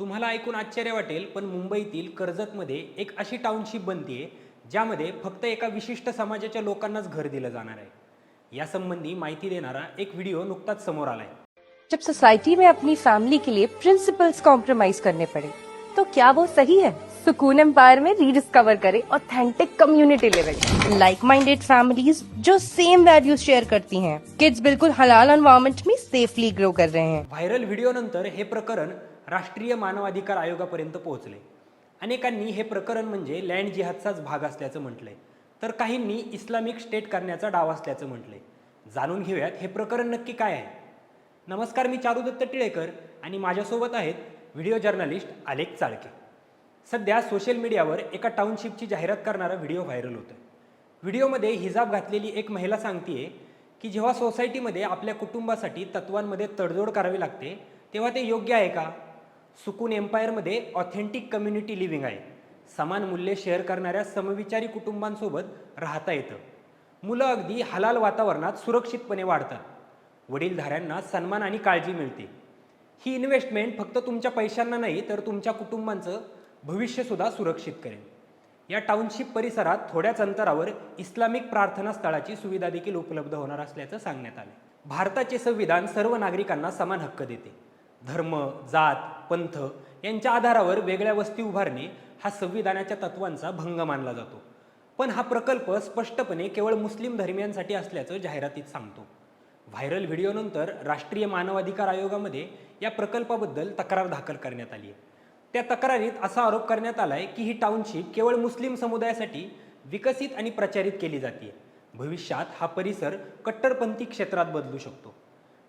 तुम्हाला ऐकून आश्चर्य वाटेल पण मुंबईतील कर्जतमध्ये एक अशी टाउनशिप बनते ज्यामध्ये फक्त एका विशिष्ट समाजाच्या लोकांनाच घर दिलं जाणार आहे. यासंबंधी माहिती देणारा एक व्हिडिओ नुकताच समोर आलाय. जब सोसाइटी में अपनी फैमिली के लिए प्रिंसिपल्स कॉम्प्रोमाइज करने पड़े तो क्या वो सही है? सुकून एम्पायर में रीडिस्कवर करें authentic community living like minded families जो सेम वैल्यूज शेयर करती हैं। किड्स बिल्कुल हलाल एनवायरमेंट में सेफली ग्रो कर रहे हैं। व्हायरल व्हिडिओ नंतर हे प्रकरण राष्ट्रीय मानवाधिकार आयोगापर्यंत पोहोचले. अनेकांनी हे प्रकरण म्हणजे लँड जिहादचाच भाग असल्याचं म्हटलंय. तर काहींनी इस्लामिक स्टेट करण्याचा डाव असल्याचं म्हटलंय. जाणून घेऊयात हे प्रकरण नक्की काय आहे. नमस्कार मी चारुदत्त टिळेकर आणि माझ्यासोबत आहेत व्हिडिओ जर्नलिस्ट आलेख चाळके. सध्या सोशल मीडियावर एका टाउनशिपची जाहिरात करणारा व्हिडिओ व्हायरल होतोय. व्हिडिओमध्ये हिजाब घातलेली एक महिला सांगतीये की जेव्हा सोसायटीमध्ये आपल्या कुटुंबासाठी तत्वांमध्ये तडजोड करावी लागते तेव्हा ते योग्य आहे का? सुकून एम्पायरमध्ये ऑथेंटिक कम्युनिटी लिव्हिंग आहे. समान मूल्ये शेअर करणाऱ्या समविचारी कुटुंबांसोबत राहता येतं. मुलं अगदी हलाल वातावरणात सुरक्षितपणे वाढतात. वडीलधाऱ्यांना सन्मान आणि काळजी मिळते. ही इन्व्हेस्टमेंट फक्त तुमच्या पैशांना नाही तर तुमच्या कुटुंबांचं भविष्यसुद्धा सुरक्षित करेल. या टाउनशिप परिसरात थोड्याच अंतरावर इस्लामिक प्रार्थना स्थळाची सुविधा देखील उपलब्ध होणार असल्याचं सांगण्यात आलं भारताचे संविधान सर्व नागरिकांना समान हक्क देते. धर्म जात पंथ यांच्या आधारावर वेगळ्या वस्ती उभारणे हा संविधानाच्या तत्वांचा भंग मानला जातो. पण हा प्रकल्प स्पष्टपणे केवळ मुस्लिम धर्मियांसाठी असल्याचं जाहिरातीत सांगतो. व्हायरल व्हिडिओनंतर राष्ट्रीय मानवाधिकार आयोगामध्ये या प्रकल्पाबद्दल तक्रार दाखल करण्यात आली आहे त्या तक्रारीत असा आरोप करण्यात आलाय की ही टाउनशिप केवळ मुस्लिम समुदायासाठी विकसित आणि प्रचारित केली जाते. भविष्यात हा परिसर कट्टरपंथी क्षेत्रात बदलू शकतो.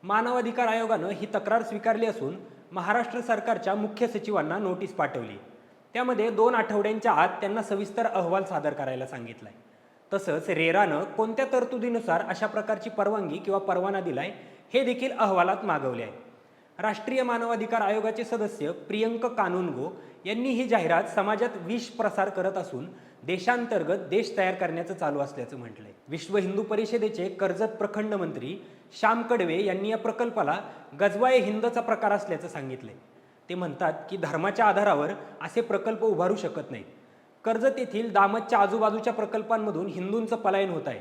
मानवाधिकार आयोगानं ही तक्रार स्वीकारली असून महाराष्ट्र सरकारच्या मुख्य सचिवांना नोटीस पाठवली. त्यामध्ये दोन आठवड्यांच्या आत त्यांना सविस्तर अहवाल सादर करायला सांगितलाय. तसंच रेरानं कोणत्या तरतुदीनुसार अशा प्रकारची परवानगी किंवा परवाना दिलाय हे देखील अहवालात मागवले आहे राष्ट्रीय मानवाधिकार आयोगाचे सदस्य प्रियंक कानुनगो यांनी ही जाहिरात समाजात विष प्रसार करत असून देशांतर्गत देश तयार करण्याचं चालू असल्याचं म्हटलंय. विश्व हिंदू परिषदेचे कर्जत प्रखंड मंत्री श्याम कडवे यांनी या प्रकल्पाला गजवाय हिंदचा प्रकार असल्याचं सांगितलंय. ते म्हणतात की धर्माच्या आधारावर असे प्रकल्प उभारू शकत नाहीत. कर्जत येथील दामतच्या आजूबाजूच्या प्रकल्पांमधून हिंदूंचं पलायन होत आहे.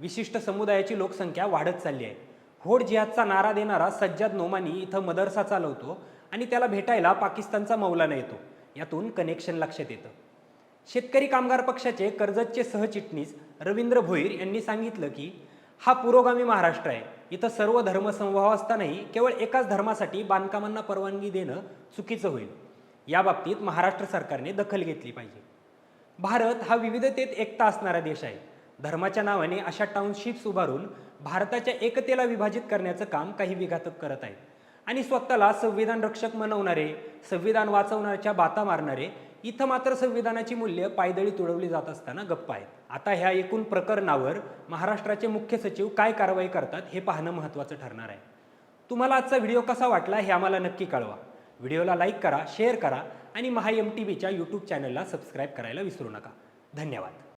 विशिष्ट समुदायाची लोकसंख्या वाढत चालली आहे. होड जिहादचा नारा देणारा सज्जाद नोमानी इथं मदरसा चालवतो आणि त्याला भेटायला पाकिस्तानचा मौलाना येतो. यातून कनेक्शन लक्षात येतं. शेतकरी कामगार पक्षाचे कर्जतचे सहचिटणीस रवींद्र भोईर यांनी सांगितलं की हा पुरोगामी महाराष्ट्र आहे. इथं सर्व धर्मसमभाव असतानाही केवळ एकाच धर्मासाठी बांधकामांना परवानगी देणं चुकीचं होईल. या बाबतीत महाराष्ट्र सरकारने दखल घेतली पाहिजे. भारत हा विविधतेत एकता असणारा देश आहे. धर्माच्या नावाने अशा टाउनशिप्स उभारून भारताच्या एकतेला विभाजित करण्याचं काम काही विघातक करत आहेत. आणि स्वतःला संविधान रक्षक म्हणवणारे संविधान वाचवण्याच्या बाता मारणारे इथं मात्र संविधानाची मूल्य पायदळी तुडवली जात असताना गप्प आहेत. आता ह्या एकूण प्रकरणावर महाराष्ट्राचे मुख्य सचिव काय कारवाई करतात हे पाहणं महत्त्वाचं ठरणार आहे. तुम्हाला आजचा व्हिडिओ कसा वाटला हे आम्हाला नक्की कळवा. व्हिडिओला लाईक करा शेअर करा आणि महा एम टी व्हीच्या यूट्यूब चॅनलला सबस्क्राईब करायला विसरू नका. धन्यवाद.